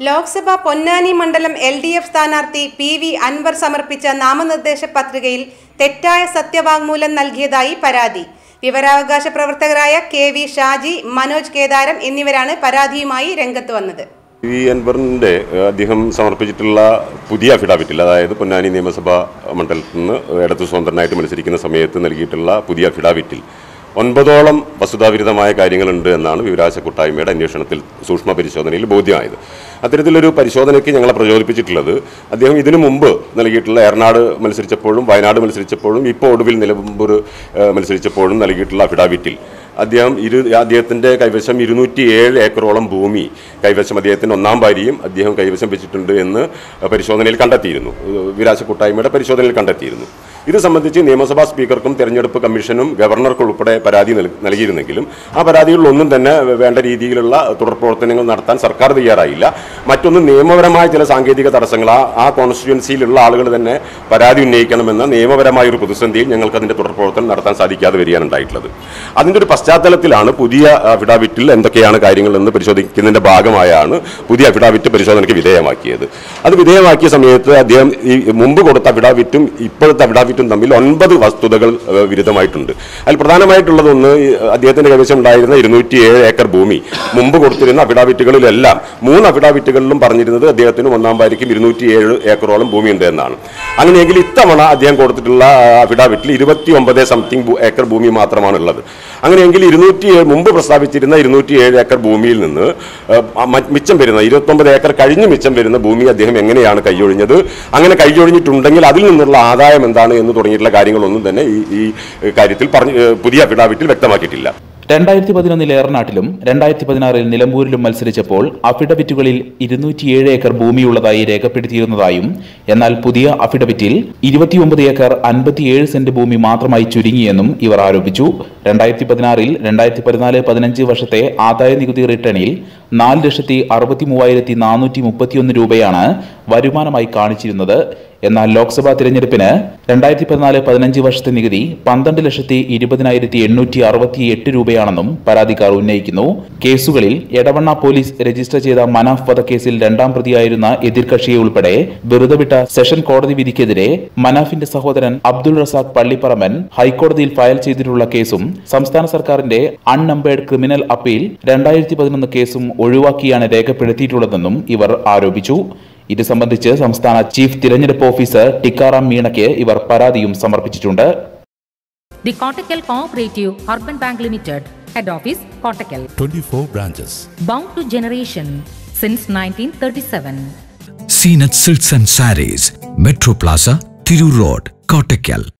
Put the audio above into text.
ലോക്സഭ പൊന്നാനി മണ്ഡലം L D F സ്ഥാനാർത്ഥി P V Anwar സമർപ്പിച്ച നാമനിർദ്ദേശ പത്രികയിൽ തെറ്റായ സത്യവാങ്മൂലം നൽകിയതായി പരാതി. വിവരാവകാശ പ്രവർത്തകരായ കെ വി ഷാജി മനോജ് കേദാരം എന്നിവരാണ് പരാതിയുമായി രംഗത്ത് വന്നത്. വി അൻവറിന്റെ അദ്ദേഹം സമർപ്പിച്ചിട്ടുള്ള പുതിയ അഫിഡാവിറ്റിൽ അതായത് പൊന്നാനി നിയമസഭാ മണ്ഡലത്തിൽ നിന്ന് ഇടതു സ്വതന്ത്രനായിട്ട് മത്സരിക്കുന്ന സമയത്ത് നൽകിയിട്ടുള്ള പുതിയ അഫിഡാവിറ്റിൽ ഒൻപതോളം വസ്തുതാവിരുദ്ധമായ കാര്യങ്ങളുണ്ട് എന്നാണ് വിവരാശ കൂട്ടായ്മയുടെ അന്വേഷണത്തിൽ സൂക്ഷ്മ പരിശോധനയിൽ ബോധ്യമായത്. അത്തരത്തിലൊരു പരിശോധനയ്ക്ക് ഞങ്ങളെ പ്രചോദിപ്പിച്ചിട്ടുള്ളത് അദ്ദേഹം ഇതിനു മുമ്പ് നൽകിയിട്ടുള്ള എറണാട് മത്സരിച്ചപ്പോഴും വയനാട് മത്സരിച്ചപ്പോഴും ഇപ്പോൾ ഒടുവിൽ നിലമ്പൂർ മത്സരിച്ചപ്പോഴും നൽകിയിട്ടുള്ള അഫിഡാവിറ്റിൽ. അദ്ദേഹം ഇരു അദ്ദേഹത്തിന്റെ കൈവശം ഇരുന്നൂറ്റി ഏഴ് ഏക്കറോളം ഭൂമി കൈവശം അദ്ദേഹത്തിന്റെ ഒന്നാം ഭാര്യയും അദ്ദേഹം കൈവശം വെച്ചിട്ടുണ്ട് എന്ന് പരിശോധനയിൽ കണ്ടെത്തിയിരുന്നു. വിരാശ കൂട്ടായ്മയുടെ പരിശോധനയിൽ കണ്ടെത്തിയിരുന്നു. ഇത് സംബന്ധിച്ച് നിയമസഭാ സ്പീക്കർക്കും തെരഞ്ഞെടുപ്പ് കമ്മീഷനും ഗവർണർക്കും ഉൾപ്പെടെ പരാതി നൽകിയിരുന്നെങ്കിലും ആ പരാതികളിലൊന്നും തന്നെ വേണ്ട രീതിയിലുള്ള തുടർ പ്രവർത്തനങ്ങൾ നടത്താൻ സർക്കാർ തയ്യാറായില്ല. മറ്റൊന്ന് നിയമപരമായ ചില സാങ്കേതിക തടസ്സങ്ങൾ. ആ കോൺസ്റ്റിറ്റ്യുവൻസിയിലുള്ള ആളുകൾ തന്നെ പരാതി ഉന്നയിക്കണമെന്ന നിയമപരമായ ഒരു പ്രതിസന്ധിയിൽ ഞങ്ങൾക്ക് അതിന്റെ തുടർ പ്രവർത്തനം നടത്താൻ സാധിക്കാതെ വരികയാണ് ഉണ്ടായിട്ടുള്ളത്. അതിന്റെ ഒരു പശ്ചാത്തലത്തിലാണ് പുതിയ അഫിഡാവിറ്റിൽ എന്തൊക്കെയാണ് കാര്യങ്ങളെന്ന് പരിശോധിക്കുന്നതിന്റെ ഭാഗമായാണ് പുതിയ അഫിഡാവിറ്റ് പരിശോധനയ്ക്ക് വിധേയമാക്കിയത്. അത് വിധേയമാക്കിയ സമയത്ത് അദ്ദേഹം ഈ മുമ്പ് കൊടുത്ത അഫിഡാവിറ്റും ഇപ്പോഴത്തെ അഫിഡാവിറ്റും തമ്മിൽ ഒൻപത് വസ്തുതകൾ വിരുദ്ധമായിട്ടുണ്ട്. അതിൽ പ്രധാനമായിട്ടുള്ളതൊന്ന് അദ്ദേഹത്തിന്റെ കൈവശം ഉണ്ടായിരുന്ന ഇരുന്നൂറ്റി ഏഴ് ഏക്കർ ഭൂമി. മുമ്പ് കൊടുത്തിരുന്ന അഫിഡാവിറ്റുകളിലെല്ലാം മൂന്ന് അഫിഡാവിറ്റുകളിലും പറഞ്ഞിരുന്നത് അദ്ദേഹത്തിന് ഒന്നാം ഭാര്യയ്ക്കും ഇരുന്നൂറ്റി ഏഴ് ഏക്കറോളം ഭൂമി ഉണ്ട് എന്നാണ്. അങ്ങനെയെങ്കിൽ ഇത്തവണ അദ്ദേഹം കൊടുത്തിട്ടുള്ള അഫിഡാവിറ്റിൽ ഇരുപത്തി ഒമ്പത് സംതിങ് ഏക്കർ ഭൂമി മാത്രമാണ് ഉള്ളത് അങ്ങനെയെങ്കിൽ ഇരുന്നൂറ്റി ഏഴ് മുമ്പ് പ്രസ്താവിച്ചിരുന്ന ഇരുന്നൂറ്റി ഏഴ് ഏക്കർ ഭൂമിയിൽ നിന്ന് മിച്ചം വരുന്ന ഇരുപത്തൊമ്പത് ഏക്കർ കഴിഞ്ഞ് മിച്ചം വരുന്ന ഭൂമി അദ്ദേഹം എങ്ങനെയാണ് കൈയൊഴിഞ്ഞത്? അങ്ങനെ കൈയൊഴിഞ്ഞിട്ടുണ്ടെങ്കിൽ അതിൽ നിന്നുള്ള ആദായം എന്താണ് എന്ന് തുടങ്ങിയിട്ടുള്ള കാര്യങ്ങളൊന്നും തന്നെ ഈ ഈ കാര്യത്തിൽ പറഞ്ഞ് പുതിയ അഫിഡാവിറ്റിൽ വ്യക്തമാക്കിയിട്ടില്ല. രണ്ടായിരത്തി പതിനൊന്നിൽ ഏറനാട്ടിലും രണ്ടായിരത്തി പതിനാറിൽ നിലമ്പൂരിലും മത്സരിച്ചപ്പോൾ അഫിഡവിറ്റുകളിൽ ഇരുന്നൂറ്റിയേഴ് ഏക്കർ ഭൂമിയുള്ളതായി രേഖപ്പെടുത്തിയിരുന്നതായും എന്നാൽ പുതിയ അഫിഡവിറ്റിൽ ഇരുപത്തിയൊമ്പത് ഏക്കർ അൻപത്തിയേഴ് സെന്റ് ഭൂമി മാത്രമായി ചുരുങ്ങിയെന്നും ഇവർ ആരോപിച്ചു. രണ്ടായിരത്തി പതിനാറിൽ രണ്ടായിരത്തി പതിനാല് പതിനഞ്ച് വർഷത്തെ ആദായ നികുതി റിട്ടേണിൽ നാല് ലക്ഷത്തി അറുപത്തി മൂവായിരത്തി നാനൂറ്റി മുപ്പത്തിയൊന്ന് രൂപയാണ് വരുമാനമായി കാണിച്ചിരുന്നത്. എന്നാൽ ലോക്സഭാ തിരഞ്ഞെടുപ്പിന് രണ്ടായിരത്തി പതിനാല് പതിനഞ്ച് വർഷത്തെ നികുതി പന്ത്രണ്ട് ലക്ഷത്തി ഇരുപതിനായിരത്തി എണ്ണൂറ്റി അറുപത്തി എട്ട് രൂപയാണെന്നും പരാതിക്കാർ ഉന്നയിക്കുന്നു. കേസുകളിൽ എടവണ്ണ പോലീസ് രജിസ്റ്റർ ചെയ്ത മനാഫ് വധക്കേസിൽ രണ്ടാം പ്രതിയായിരുന്ന എതിർകക്ഷിയെ ഉൾപ്പെടെ വെറുതെ വിട്ട സെഷൻ കോടതി വിധിക്കെതിരെ മനാഫിന്റെ സഹോദരൻ അബ്ദുൾ റസാഖ് പള്ളിപ്പറമ്പൻ ഹൈക്കോടതിയിൽ ഫയൽ ചെയ്തിട്ടുള്ള കേസും സംസ്ഥാന സർക്കാരിന്റെ അൺനമ്പേർഡ് ക്രിമിനൽ അപ്പീൽ രണ്ടായിരത്തി പതിനൊന്ന് കേസും ഒഴിവാക്കിയാണ് രേഖപ്പെടുത്തിയിട്ടുള്ളതെന്നും ഇവർ ആരോപിച്ചു. ഇത് സംബന്ധിച്ച് സംസ്ഥാന ചീഫ് തിരഞ്ഞെടുപ്പ് ഓഫീസർ ടിക്കാറാം മീണയ്ക്ക് ഇവർ പരാതിയും സമർപ്പിച്ചിട്ടുണ്ട്. The Kottakkal cooperative urban bank limited head office Kottakkal 24 branches. Bound to generation since 1937. Zeenath silks and sarees metro plaza Tirur road Kottakkal